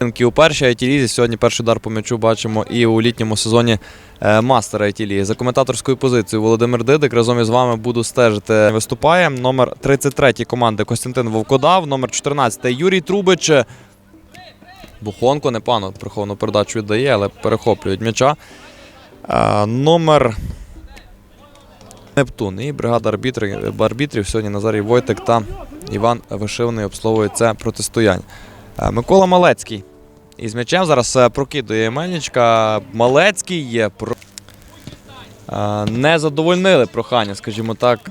У першій it лізі сьогодні перший удар по м'ячу бачимо і у літньому сезоні е, мастера it ліги. За коментаторською позицією Володимир Дидик разом із вами буду стежити. Виступає номер 33 команди Костянтин Вовкодав, номер 14 Юрій Трубич. Бухонко непогано приховану передачу віддає, але перехоплюють м'яча. Е, Номер Нептун і бригада арбітрів, арбітрів сьогодні Назарій Войтик та Іван Вишивний обслуговують це протистояння. Е, Микола Малецький із м'ячем зараз е, прокидує Мельничка. Малецький є. Е, Не задовольнили прохання, скажімо так.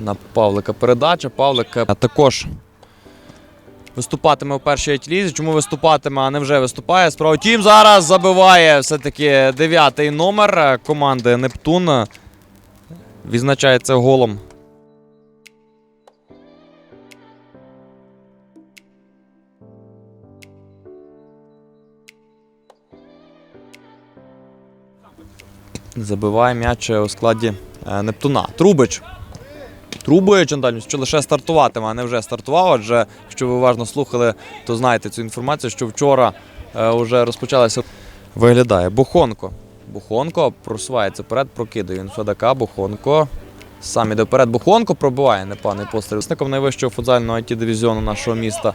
На Павлика передача. Павлик е, також виступатиме у першій лізі. Чому виступатиме, а не вже виступає? Справа тім зараз забиває все-таки дев'ятий номер команди Нептун. Відзначається голом. Забиває м'яч у складі е, Нептуна. Трубич. Трубич на що лише стартуватиме, а не вже стартував. Адже, якщо ви уважно слухали, то знаєте цю інформацію, що вчора е, вже розпочалася. Виглядає Бухонко. Бухонко просувається вперед, прокидає він Федака. Бухонко. Сам іде вперед. Бухонко пробиває непоганий постріл. Сником найвищого футзального it дивізіону нашого міста.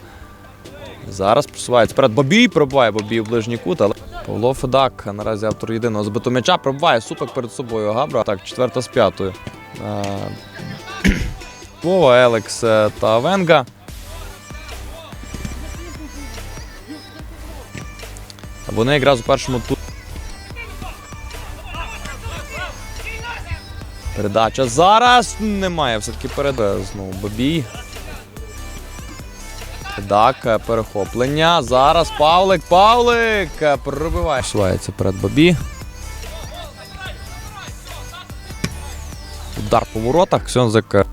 Зараз просувається вперед. Бобій пробиває Бобій в ближній кут, але Павло Федак наразі автор єдиного збитого м'яча пробиває супик перед собою. Габра. Так, четверта з п'ятою. Е, Вова, Елекс е, та Венга. Вони якраз у першому турі. Передача зараз немає все-таки передачі. Знову Бобій. Так, е, перехоплення. Зараз Павлик. Павлик е, пробиває. Сувається перед Бобі. Удар по воротах. Ксьонзик. е,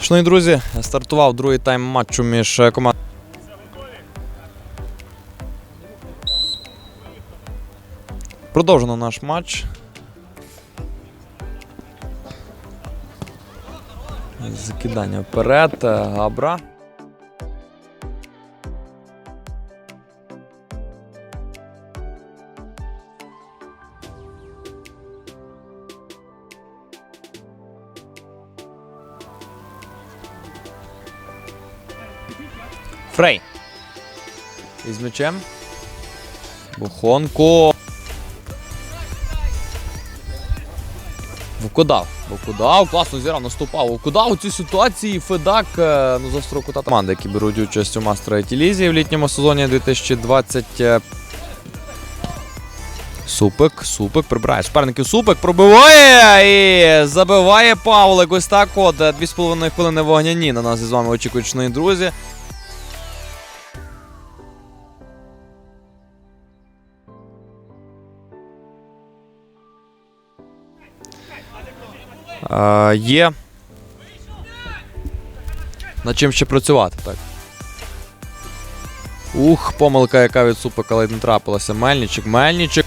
Шановні друзі, стартував другий тайм матчу між командами. Продовжено наш матч. Закидання вперед. Габра. Фрей. Із м'ячем. Бухонко. Вукудав. Вукудав. Класно зіграв, наступав. Вукудав у цій ситуації Федак. е, Ну, за строку та команди, які беруть участь у Мастера Лізі в літньому сезоні 2020. е, Супик, Супик прибирає суперників. Супик пробиває і забиває Павлик. Ось так от. е, Дві з половиною хвилини вогняні на нас із вами очікують, друзі. Е, є. Над чим ще працювати, так. Ух, помилка, яка від супика ледь не трапилася. Мельничик, Мельничик.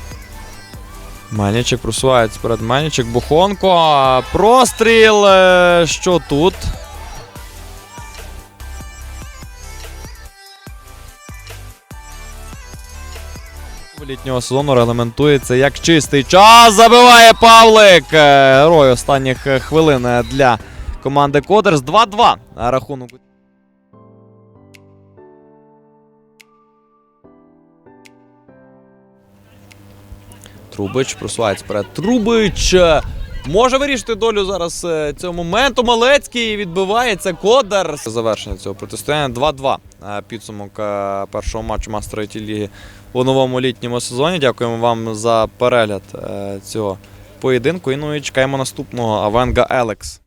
Мельничик просувається перед Мельничик. Бухонко. Простріл. е, Що тут? Літнього сезону регламентується як чистий час. Забиває Павлик. Е, Герой останніх е, хвилин е, для команди Кодерс. 2-2 рахунок. Трубич просувається перед Трубич може вирішити долю зараз е, цього моменту. Малецький відбивається Кодар. Завершення цього протистояння 2-2. Е, Підсумок е, першого матчу Мастера ІТ Ліги у новому літньому сезоні. Дякуємо вам за перегляд цього поєдинку. І ну і чекаємо наступного Авенга Елекс.